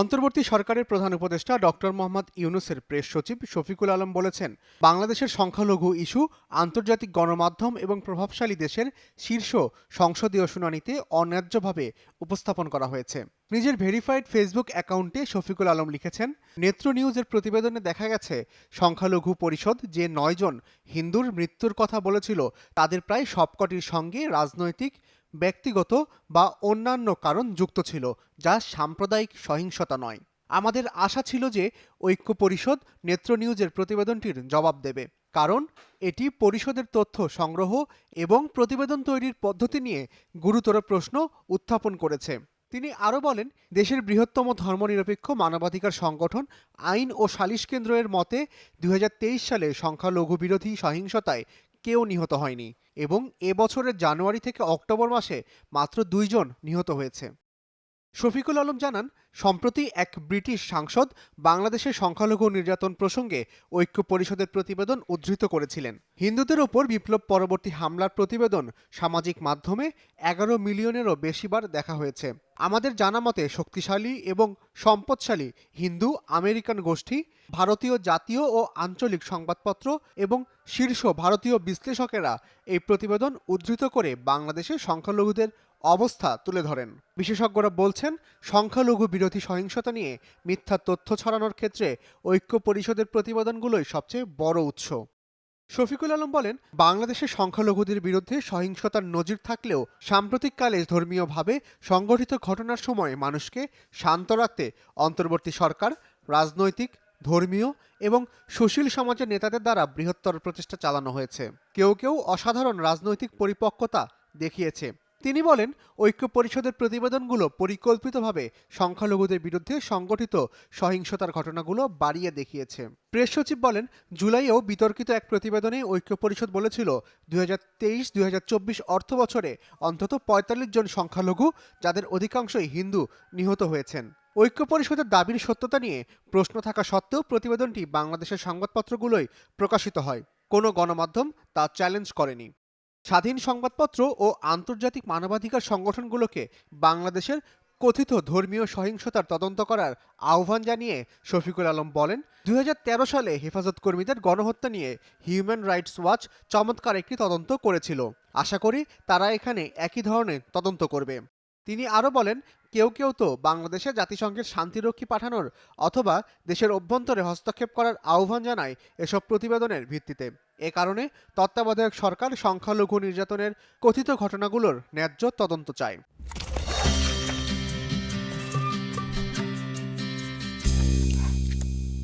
অন্তর্বর্তী সরকারের প্রধান উপদেষ্টা ডক্টর মোহাম্মদ ইউনুসের প্রেস সচিব শফিকুল আলম বলেছেন, বাংলাদেশের সংখ্যালঘু ইস্যু, আন্তর্জাতিক গণমাধ্যম এবং প্রভাবশালী দেশের শীর্ষ সংসদীয় শুনানিতে অন্যায্যভাবে উপস্থাপন করা হয়েছে। নিজের ভেরিফাইড ফেসবুক অ্যাকাউন্টে শফিকুল আলম লিখেছেন, নেত্র নিউজের প্রতিবেদনে দেখা গেছে, সংখ্যালঘু পরিষদ যে নয়জন হিন্দুর মৃত্যুর কথা বলেছিল, তাদের প্রায় সবকটির সঙ্গে রাজনৈতিক ব্যক্তিগত বা অন্যান্য কারণ যুক্ত ছিল, যা সাম্প্রদায়িক সহিংসতা নয়। আমাদের আশা ছিল যে ঐক্য পরিষদ নেত্র নিউজের প্রতিবেদনটির জবাব দেবে, কারণ এটি পরিষদের তথ্য সংগ্রহ এবং প্রতিবেদন তৈরির পদ্ধতি নিয়ে গুরুতর প্রশ্ন উত্থাপন করেছে। তিনি আরও বলেন, দেশের বৃহত্তম ধর্মনিরপেক্ষ মানবাধিকার সংগঠন আইন ও সালিশ কেন্দ্রের মতে দুই হাজার তেইশ সালে সংখ্যালঘু বিরোধী সহিংসতায় কেউ নিহত হয়নি এবং এবছরের জানুয়ারি থেকে অক্টোবর মাসে মাত্র দুইজন নিহত হয়েছে। শফিকুল আলম জানান, সম্প্রতি এক ব্রিটিশ সাংসদ বাংলাদেশের সংখ্যালঘু নির্যাতন প্রসঙ্গে ঐক্য পরিষদের প্রতিবেদন উদ্ধৃত করেছিলেন। হিন্দুদের ওপর বিপ্লব পরবর্তী হামলার প্রতিবেদন সামাজিক মাধ্যমে এগারো মিলিয়নেরও বেশিবার দেখা হয়েছে। আমাদের জানা মতে শক্তিশালী এবং সম্পদশালী হিন্দু, আমেরিকান গোষ্ঠী, ভারতীয় জাতীয় ও আঞ্চলিক সংবাদপত্র এবং শীর্ষ ভারতীয় বিশ্লেষকেরা এই প্রতিবেদন উদ্ধৃত করে বাংলাদেশের সংখ্যালঘুদের অবস্থা তুলে ধরেন। বিশেষজ্ঞরা বলছেন, সংখ্যালঘু বিরোধী সহিংসতা নিয়ে মিথ্যা তথ্য ছড়ানোর ক্ষেত্রে ঐক্য পরিষদের প্রতিবেদনগুলোই সবচেয়ে বড় উৎস। শফিকুল আলম বলেন বাংলাদেশের সংখ্যালঘুদের বিরুদ্ধে সহিংসতার নজির থাকলেও সাম্প্রতিককালে ধর্মীয়ভাবে সংগঠিত ঘটনার সময় মানুষকে শান্ত রাখতে অন্তর্বর্তী সরকার, রাজনৈতিক, ধর্মীয় এবং সুশীল সমাজের নেতাদের দ্বারা বৃহত্তর প্রচেষ্টা চালানো হয়েছে। কেউ কেউ অসাধারণ রাজনৈতিক পরিপক্কতা দেখিয়েছে। তিনি বলেন ঐক্য পরিষদের প্রতিবেদনগুলো পরিকল্পিতভাবে সংখ্যালঘুদের বিরুদ্ধে সংগঠিত সহিংসতার ঘটনাগুলো বাড়িয়ে দেখিয়েছে। প্রেস সচিব বলেন, জুলাইয়েও বিতর্কিত এক প্রতিবেদনে ঐক্য পরিষদ বলেছিল দুই হাজার তেইশ দুই হাজার চব্বিশ অর্থ বছরে অন্তত পঁয়তাল্লিশ জন সংখ্যালঘু, যাদের অধিকাংশই হিন্দু, নিহত হয়েছেন। ঐক্য পরিষদের দাবির সত্যতা নিয়ে প্রশ্ন থাকা সত্ত্বেও প্রতিবেদনটি বাংলাদেশের সংবাদপত্রগুলোই প্রকাশিত হয়। কোনো গণমাধ্যম তা চ্যালেঞ্জ করেনি। স্বাধীন সংবাদপত্র ও আন্তর্জাতিক মানবাধিকার সংগঠনগুলোকে বাংলাদেশের কথিত ধর্মীয় সহিংসতার তদন্ত করার আহ্বান জানিয়ে শফিকুল আলম বলেন দুই হাজার তেরো সালে হেফাজত কর্মীদের গণহত্যা নিয়ে হিউম্যান রাইটস ওয়াচ চমৎকার একটি তদন্ত করেছিল। আশা করি তারা এখানে একই ধরনের তদন্ত করবে। তিনি আরও বলেন, কেউ কেউ তো বাংলাদেশে জাতিসংঘের শান্তিরক্ষী পাঠানোর অথবা দেশের অভ্যন্তরে হস্তক্ষেপ করার আহ্বান জানায় এসব প্রতিবেদনের ভিত্তিতে। এ কারণে তত্ত্বাবধায়ক সরকার সংখ্যালঘু নির্যাতনের কথিত ঘটনাগুলোর ন্যায্য তদন্ত চায়।